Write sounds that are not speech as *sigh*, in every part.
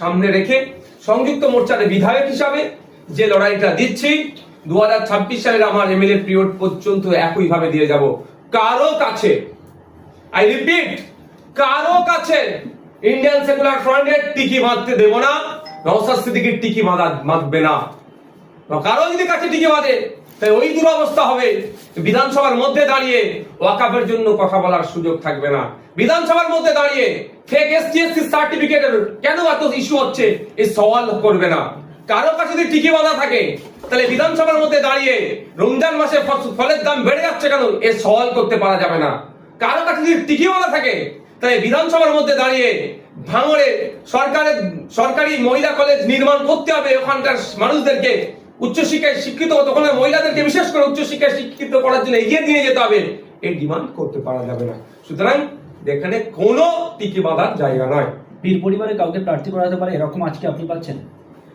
সামনে রেখে সংযুক্ত মোর্চার বিধায়ক হিসাবে যে লড়াইটা দিচ্ছি দু হাজার ছাব্বিশ সালের আমার এমএলএ পিরিয়ড পর্যন্ত একইভাবে দিয়ে যাব। কারও কাছে আই রিপিট কারও কাছে ইন্ডিয়ান সেকুলার ফ্রন্টের টিকি বাঁধতে দেব না নওসাদ সিদ্দিকির টিকি বাঁধা বাঁধবে না। কারও যদি কাছে টিকি বাঁধে তাই ওই দুরবস্থা হবে। বিধানসভার মধ্যে দাঁড়িয়ে ওয়াকাফের জন্য কথা বলার সুযোগ থাকবে না। বিধানসভার মধ্যে দাঁড়িয়ে ফেক এসটিএসসি সার্টিফিকেটের কেন এত ইস্যু হচ্ছে? এই সওয়াল করবে না। কারও কাছে যদি টিকি বাঁধা থাকে, তাহলে বিধানসভার মধ্যে দাঁড়িয়ে রমজান মাসে ফলের দাম বেড়ে যাচ্ছে কেন? এ সওয়াল করতে পারা যাবে না। কারও কাছে যদি টিকি বাঁধা থাকে, তাহলে বিধানসভার মধ্যে দাঁড়িয়ে ভাঙড়ে সরকারের সরকারি মহিলা কলেজ নির্মাণ করতে হবে। ওখানকার মানুষদেরকে উচ্চশিক্ষায় শিক্ষিত হতে ওখানে মহিলাদেরকে বিশেষ করে উচ্চশিক্ষায় শিক্ষিত করার জন্য এগিয়ে নিয়ে যেতে হবে। এই ডিমান্ড করতে পারা যাবে না। সুতরাং এখানে কোনো টিকি বাঁধার জায়গা নয়। পীর পরিবারে কাউকে প্রার্থী করাতে পারে এরকম আজকে আপনি পাচ্ছেন?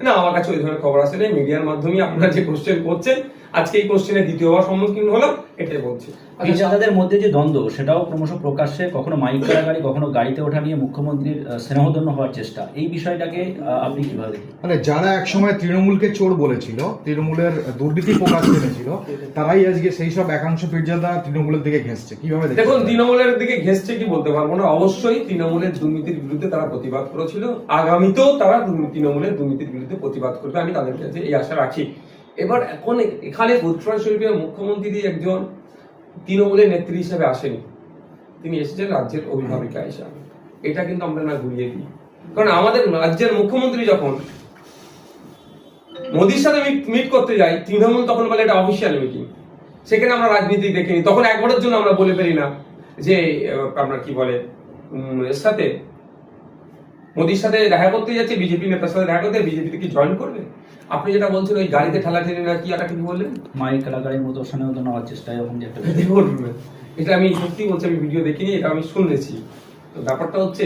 না আমার কাছে ওই ধরনের খবর আসে মিডিয়ার মাধ্যমে আপনারা যে কোশ্চেন করছেন আজকে এই কোশ্চেনের দ্বিতীয়বার সম্মুখীন হলাম এটাই বলছি। পীরজাদাদের মধ্যে যে দ্বন্দ্ব সেটাও ক্রমশ প্রকাশ্যে কখনো মাইক কারাগারি কখনো গাড়িতে ওঠা নিয়ে মুখ্যমন্ত্রীর আহ, স্নেহধন্য হওয়ার চেষ্টা এই বিষয়টাকে আপনি কীভাবে দেখেন? মানে যারা একসময় তৃণমূলকে চোর বলেছিল তৃণমূলের দুর্নীতি প্রকাশ করেছিল তারাই আজকে সেই সব একাংশ পীরজাদা তৃণমূলের দিকে ঘেঁষছে কীভাবে? দেখুন? তৃণমূলের দিকে ঘেসছে কি বলতে পারব না অবশ্যই তৃণমূলের দুর্নীতির বিরুদ্ধে তারা প্রতিবাদ করেছিল আগামীতেও তারা তৃণমূলের দুর্নীতির বিরুদ্ধে প্রতিবাদ করবে আমি তাদের কাছে এই আশা রাখি। এবার এখন এখানে উত্তরা শরীফের মুখ্যমন্ত্রী একজন তৃণমূলের নেত্রী হিসেবে আসেনি। তিনি এসেছেন রাজ্যের অভিভাবিকা হিসাবে। এটা কিন্তু আমরা না ঘুরিয়ে দিই। কারণ আমাদের রাজ্যের মুখ্যমন্ত্রী যখন মোদির সাথে মিট করতে যাই, তৃণমূল তখন বলে এটা অফিসিয়াল মিটিং সেখানে আমরা রাজনীতি দেখিনি তখন একবারের জন্য আমরা বলে ফেলি না যে আপনার কি বলে সাথে মোদির সাথে দেখা করতে যাচ্ছে বিজেপি নেতার সাথে দেখা করতে বিজেপি কি জয়েন করবে? আপনি যেটা বলছেন ওই গাড়িতে ঠেলা ঠেলে না কি একটা কি বললেন? মাইক কারাগারির মতো স্নেহধন্য হওয়ার চেষ্টা এরকম যে একটা *laughs* এটা আমি সত্যি বলছি আমি ভিডিও দেখিনি এটা আমি শুনেছি। তো ব্যাপারটা হচ্ছে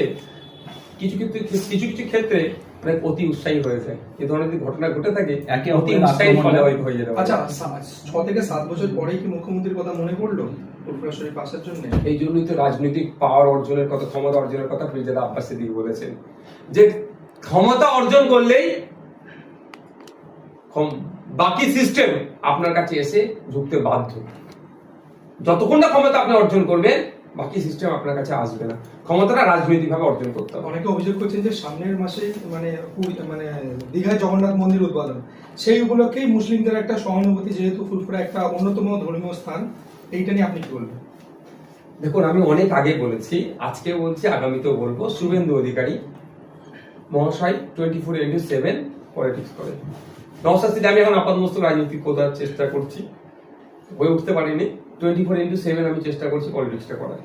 কিছু কিছু কিছু কিছু ক্ষেত্রে মানে অতি উৎসাহী হয়ে যায়। এ ধরনের যদি ঘটনা ঘটে থাকে একে অতি উৎসাহী ফলে হয়ে- হয়ে যেতে আচ্ছা ছ থেকে সাত বছর পরেই কি মুখ্যমন্ত্রীর কথা মনে পড়ল? শরীফ আসার জন্য? এই জন্যই তো রাজনৈতিক পাওয়ার অর্জনের কথা ক্ষমতা অর্জনের কথা ফিরজাদা আব্বাস সিদ্দিক বলেছেন। যে ক্ষমতা অর্জন করলেই বাকি সিস্টেম আপনার কাছে এসে ঝুঁকতে বাধ্য। যতক্ষণ না ক্ষমতা আপনি অর্জন করবেন বাকি সিস্টেম আপনার কাছে আসবে না। ক্ষমতাটা রাজনৈতিকভাবে অর্জন করতে হবে। অনেকে অভিযোগ করছেন যে সামনের মাসে মানে মানে দীঘায় জগন্নাথ মন্দির উদ্বোধন। সেই উপলক্ষেই মুসলিমদের একটা সহানুভূতি যেহেতু ফুরফুরা একটা অন্যতম ধর্মীয় স্থান এইটা নিয়ে আপনি কি বলবেন? দেখুন, আমি অনেক আগে বলেছি, আজকে বলছি, আগামীতেও বলব, শুভেন্দু অধিকারী, মহাশয় twenty four into seven politics করে নবশাস্তিতে আমি এখন আপাতমস্ত রাজনীতি করার চেষ্টা করছি। হয়ে উঠতে পারিনি। টোয়েন্টি ফোর ইন্টু সেভেন আমি চেষ্টা করছি পলিটিক্সটা করার।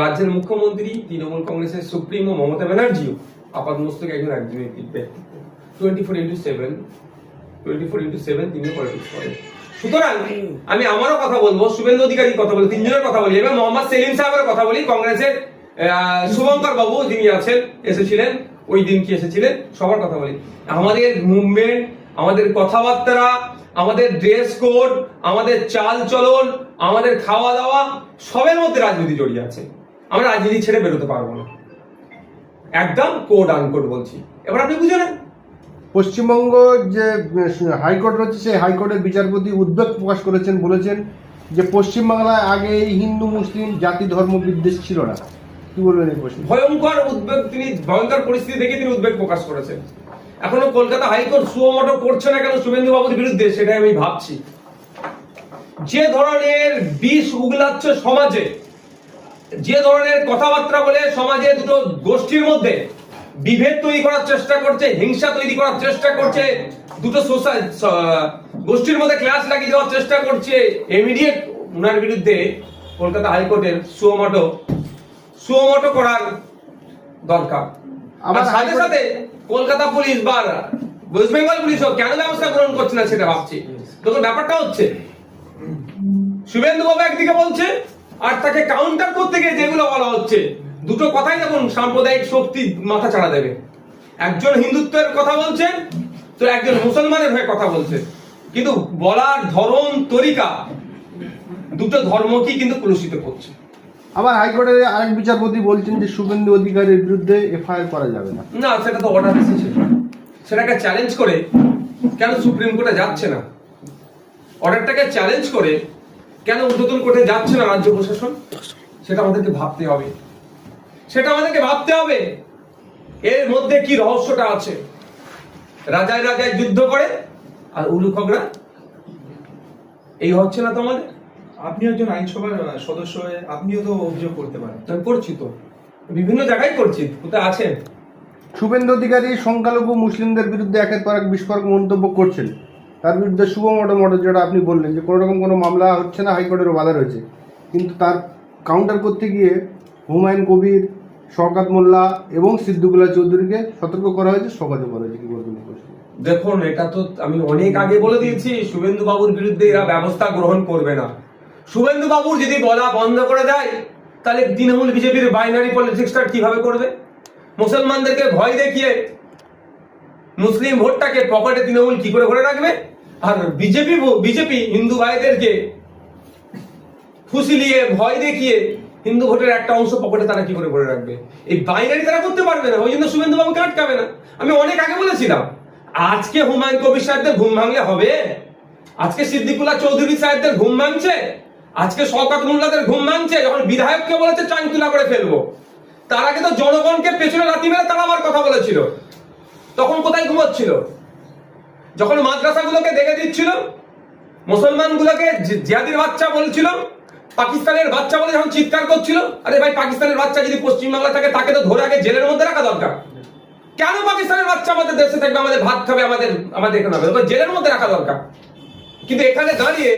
রাজ্যের মুখ্যমন্ত্রী, তৃণমূল কংগ্রেসের সুপ্রিমো মমতা ব্যানার্জিও আপাতমস্তক একজন রাজনৈতিক ব্যক্তিত্ব। Twenty four into seven twenty four into seven তিনি পলিটিক্স করেন সুতরাং আমি আমারও কথা বলব, শুভেন্দু অধিকারীর কথা বলি, তিনজনের কথা বলি। এবং মোহাম্মদ সেলিম সাহেবের কথা বলি, কংগ্রেসের শুভঙ্কর বাবু যিনি আছেন, এসেছিলেন, ওই দিন কি এসেছিলেন, সবার কথা বলি। আমাদের মুভমেন্ট আমাদের কথাবার্তা, আমাদের ড্রেস কোড আমাদের চাল চলন, আমাদের খাওয়া দাওয়া, সবের মধ্যে রাজনীতি জড়িয়ে আছে। আমরা রাজনীতি ছেড়ে বেরোতে পারব না। একদম কোড আনকোড বলছি। এবার আপনি বুঝে নেন। পশ্চিমবঙ্গ যে হাইকোর্ট রয়েছে, সেই হাইকোর্টের বিচারপতি উদ্বেগ প্রকাশ করেছেন, বলেছেন যে পশ্চিমবাংলায় আগে হিন্দু, মুসলিম জাতি, ধর্ম, বিদ্বেষ ছিল না। কি বলবেন এই প্রশ্নে? ভয়ঙ্কর উদ্বেগ তিনি, ভয়ঙ্কর পরিস্থিতি দেখে তিনি উদ্বেগ প্রকাশ করেছেন। এখনও কলকাতা হাইকোর্ট সুমোটো করছে না কেন শুভেন্দু বাবুর বিরুদ্ধে, সেটাই আমি ভাবছি। যে ধরনের বিষ উগলাচ্ছে সমাজে, যে ধরনের কথাবার্তা বলে সমাজে দুটো গোষ্ঠীর মধ্যে বিভেদ তৈরি করার চেষ্টা করছে হিংসা তৈরি করার চেষ্টা করছে দুটো সোসাই গোষ্ঠীর মধ্যে ক্লাস লাগিয়ে দেওয়ার চেষ্টা করছে। ইমিডিয়েট উনার বিরুদ্ধে কলকাতা হাইকোর্টের সুমোটো সুমোটো করার দরকার। আবার আর সাথে সাথে কলকাতা পুলিশ বা ওয়েস্ট বেঙ্গল পুলিশও কেন ব্যবস্থা গ্রহণ করছে না সেটা ভাবছি। দেখুন ব্যাপারটা হচ্ছে শুভেন্দু বাবু একদিকে বলছে আর তাকে কাউন্টার করতে গিয়ে যেগুলো বলা হচ্ছে দুটো কথাই দেখুন সাম্প্রদায়িক শক্তি মাথা চাড়া দেবে। একজন হিন্দুত্বের কথা বলছে তো একজন মুসলমানের হয়ে কথা বলছে কিন্তু বলার ধরন তরিকা দুটো ধর্মকেই কিন্তু কলুষিত করছে। আবার হাইকোর্টের আরেক বিচারপতি বলছেন যে শুভেন্দু অধিকারীর বিরুদ্ধে এফআইআর করা যাবে না। না সেটা তো অর্ডার এসেছে সেটাকে চ্যালেঞ্জ করে কেন সুপ্রিম কোর্টে যাচ্ছে না? অর্ডারটাকে চ্যালেঞ্জ করে কেন উদ্বোধন কোর্টে যাচ্ছে না রাজ্য প্রশাসন? সেটা আমাদেরকে ভাবতে হবে। সেটা আমাদেরকে ভাবতে হবে। এর মধ্যে কি রহস্যটা আছে? রাজায় রাজায় যুদ্ধ করে আর উলুখগরা এই হচ্ছে না তোমাদের? আপনি একজন আইনসভার সদস্য হয়ে আপনিও তো অভিযোগ করতে পারেন। আমি করছি তো। বিভিন্ন জায়গায় করছি কোথায় আছেন? শুভেন্দু অধিকারী সংখ্যালঘু মুসলিমদের বিরুদ্ধে একের পর এক বিস্ফোরক মন্তব্য করছেন। তার বিরুদ্ধে শুভ মোটো মোটো যেটা আপনি বললেন যে কোনো রকম কোনো মামলা হচ্ছে না হাইকোর্টেরও বাধা রয়েছে। কিন্তু তার কাউন্টার করতে গিয়ে হুমায়ুন কবির শওকাত মোল্লা এবং সিদ্দিকুল্লাহ চৌধুরীকে সতর্ক করা হয়েছে সকাজও করা হয়েছে কি বলবেন দেখুন এটা তো আমি অনেক আগে বলে দিয়েছি শুভেন্দু বাবুর বিরুদ্ধে এরা ব্যবস্থা গ্রহণ করবে না। শুভেন্দু বাবুর যদি বলা বন্ধ করে দেয় তাহলে তৃণমূল বিজেপির বাইনারি পলিটিক্সটা কীভাবে করবে? মুসলমানদেরকে ভয় দেখিয়ে মুসলিম ভোটটাকে পকেটে তৃণমূল কি করে ভরে রাখবে? আর বিজেপি বিজেপি হিন্দু ভাইদেরকে ফুসিলিয়ে ভয় দেখিয়ে হিন্দু ভোটের একটা অংশ পকেটে তারা কি করে ভরে রাখবে? এই বাইনারি তারা করতে পারবে না ওই জন্য শুভেন্দু বাবুকে আটকাবে না। আমি অনেক আগে বলেছিলাম, আজকে হুমায়ুন কবির সাহেবদের ঘুম ভাঙলে হবে। আজকে সিদ্দিকুল্লাহ চৌধুরী সাহেবদের ঘুম ভাঙছে। আজকে শওকত মোল্লাদের ঘুম ভাঙছে, যখন বিধায়ককে বলেছে চাংতুলা করে ফেলব। তার আগে তো জনগণকে পেছনে লাথি মেরে তারা আমার কথা বলেছিল। তখন কোথায় ঘুমাচ্ছিল? যখন মাদ্রাসাগুলোকে দেখে দিচ্ছিল, মুসলমানগুলোকে জিয়াদির বাচ্চা বলছিল পাকিস্তানের বাচ্চা বলে যখন চিৎকার করছিল, আরে ভাই, পাকিস্তানের বাচ্চা যদি পশ্চিমবাংলা থাকে, তাকে তো ধরে আগে জেলের মধ্যে রাখা দরকার। কেন পাকিস্তানের বাচ্চা আমাদের দেশে থাকবে? আমাদের ভাত খাবে, আমাদের আমাদের এখানে হবে। জেলের মধ্যে রাখা দরকার। কিন্তু এখানে দাঁড়িয়ে